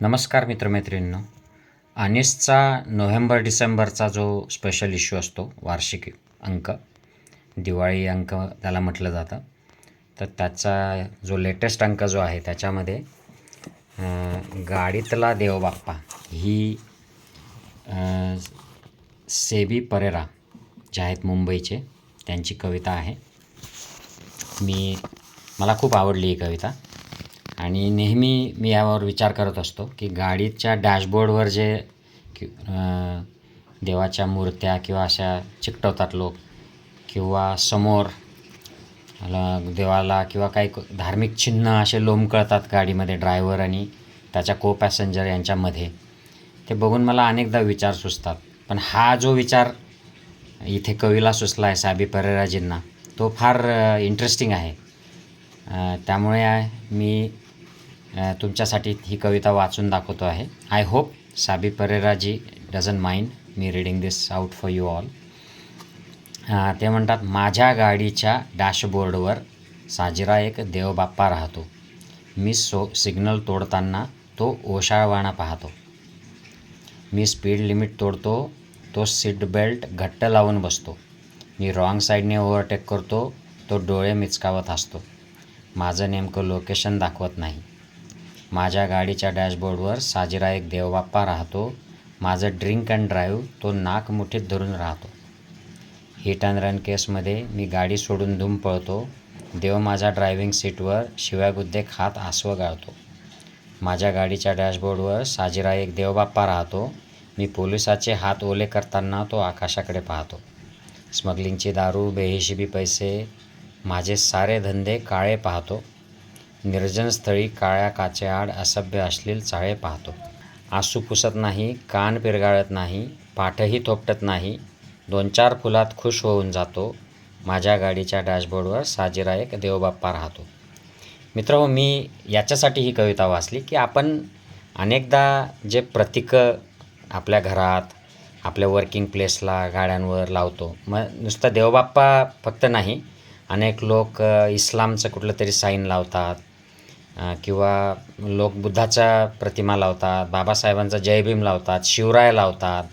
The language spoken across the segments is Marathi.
नमस्कार मित्रमैत्रिणींनो. अनिसचा नोव्हेंबर डिसेंबरचा जो स्पेशल इश्यू असतो वार्षिक अंक दिवाळी अंक त्याला म्हटलं जातं. तर त्याचा जो लेटेस्ट अंक जो आहे त्याच्यामध्ये गाडीतला देवबाप्पा ही सेबी परेरा जे आहेत मुंबईचे त्यांची कविता आहे. मी मला खूप आवडली ही कविता. आणि नेहमी मी यावर विचार करत असतो की गाडीच्या डॅशबोर्डवर जे देवाच्या मूर्त्या किंवा अशा चिकटवतात लोक किंवा समोर देवाला किंवा काही धार्मिक चिन्ह असे लोंबकळतात गाडीमध्ये ड्रायव्हर आणि त्याच्या को पॅसेंजर यांच्यामध्ये ते बघून मला अनेकदा विचार सुचतात. पण हा जो विचार इथे कवीला सुचला आहे साबी परेराजींना तो फार इंटरेस्टिंग आहे. त्यामुळे मी तुमच्यासाठी ही कविता वाचून दाखवतो आहे. I hope Sabi Pereraji doesn't mind me reading this out for you all ते म्हणतात माझ्या गाडीच्या डॅशबोर्डवर साजिरा एक देवबाप्पा राहतो. मी सो सिग्नल तोडताना तो ओशाळवाणा पाहतो. मी स्पीड लिमिट तोडतो तो सीट बेल्ट घट्ट लावून बसतो. मी रॉंग साईडने ओव्हरटेक करतो तो डोळे मिचकावत असतो माझं नेमकं लोकेशन दाखवत नाही. माझ्या गाडीच्या डॅशबोर्डवर साजिरा एक देवबाप्पा राहतो. माझं ड्रिंक अँड ड्राईव्ह तो नाक मुठीत धरून राहतो. हिट अँड रन केसमध्ये मी गाडी सोडून धूम पळतो. देव माझ्या ड्रायव्हिंग सीटवर शिव्यागुद्दे खात आसवं गाळतो. माझ्या गाडीच्या डॅशबोर्डवर साजिरा एक देवबाप्पा राहतो. मी पोलिसाचे हात ओले करताना तो आकाशाकडे पाहतो. स्मगलिंगची दारू बेहिशेबी पैसे माझे सारे धंदे काळे पाहतो. निर्जनस्थळी काळ्या काचेआड असभ्य अश्लील चाळे पाहतो. आसू पुसत नाही कान पिरगाळत नाही पाठही थोपटत नाही. दोन चार फुलात खुश होऊन जातो. माझ्या गाडीच्या डॅशबोर्डवर साजिरा एक देवबाप्पा राहतो. मित्र मी याच्यासाठी ही कविता वाचली की आपण अनेकदा जे प्रतीकं आपल्या घरात आपल्या वर्किंग प्लेसला गाड्यांवर लावतो. मग नुसतं देवबाप्पा फक्त नाही अनेक लोक इस्लामचं कुठलं तरी साईन लावतात. किंवा लोक बुद्धाच्या प्रतिमा लावतात बाबासाहेबांचा जयभीम लावतात शिवराय लावतात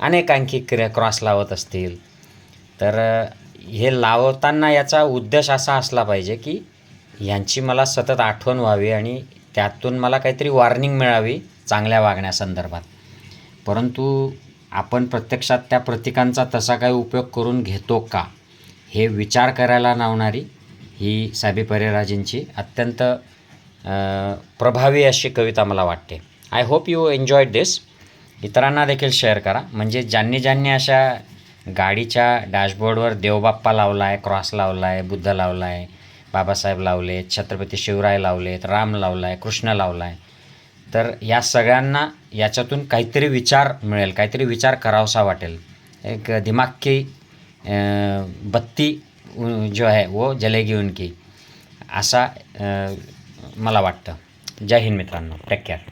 अनेक आणखी क्र क्रॉस लावत असतील. तर हे लावताना याचा उद्देश असा असला पाहिजे की यांची मला सतत आठवण व्हावी आणि त्यातून मला काहीतरी वॉर्निंग मिळावी चांगल्या वागण्यासंदर्भात परंतु आपण प्रत्यक्षात त्या प्रतीकांचा तसा काही उपयोग करून घेतो का हे विचार करायला लावणारी ही साबी परेराजींची अत्यंत प्रभावी अशी कविता मला वाटते. I hope you enjoyed this इतरांना देखील शेअर करा. म्हणजे ज्यांनी ज्यांनी अशा गाडीच्या डॅशबोर्डवर देवबाप्पा लावला आहे क्रॉस लावला आहे बुद्ध लावला आहे बाबासाहेब लावले छत्रपती शिवराय लावलेत राम लावला आहे कृष्ण लावला आहे तर या सगळ्यांना याच्यातून काहीतरी विचार मिळेल काहीतरी विचार करावासा वाटेल. एक दिमाग की बत्ती जो है वो जलेगी उनकी. असा मला वाटतं. जय हिंद मित्रांनो. Take care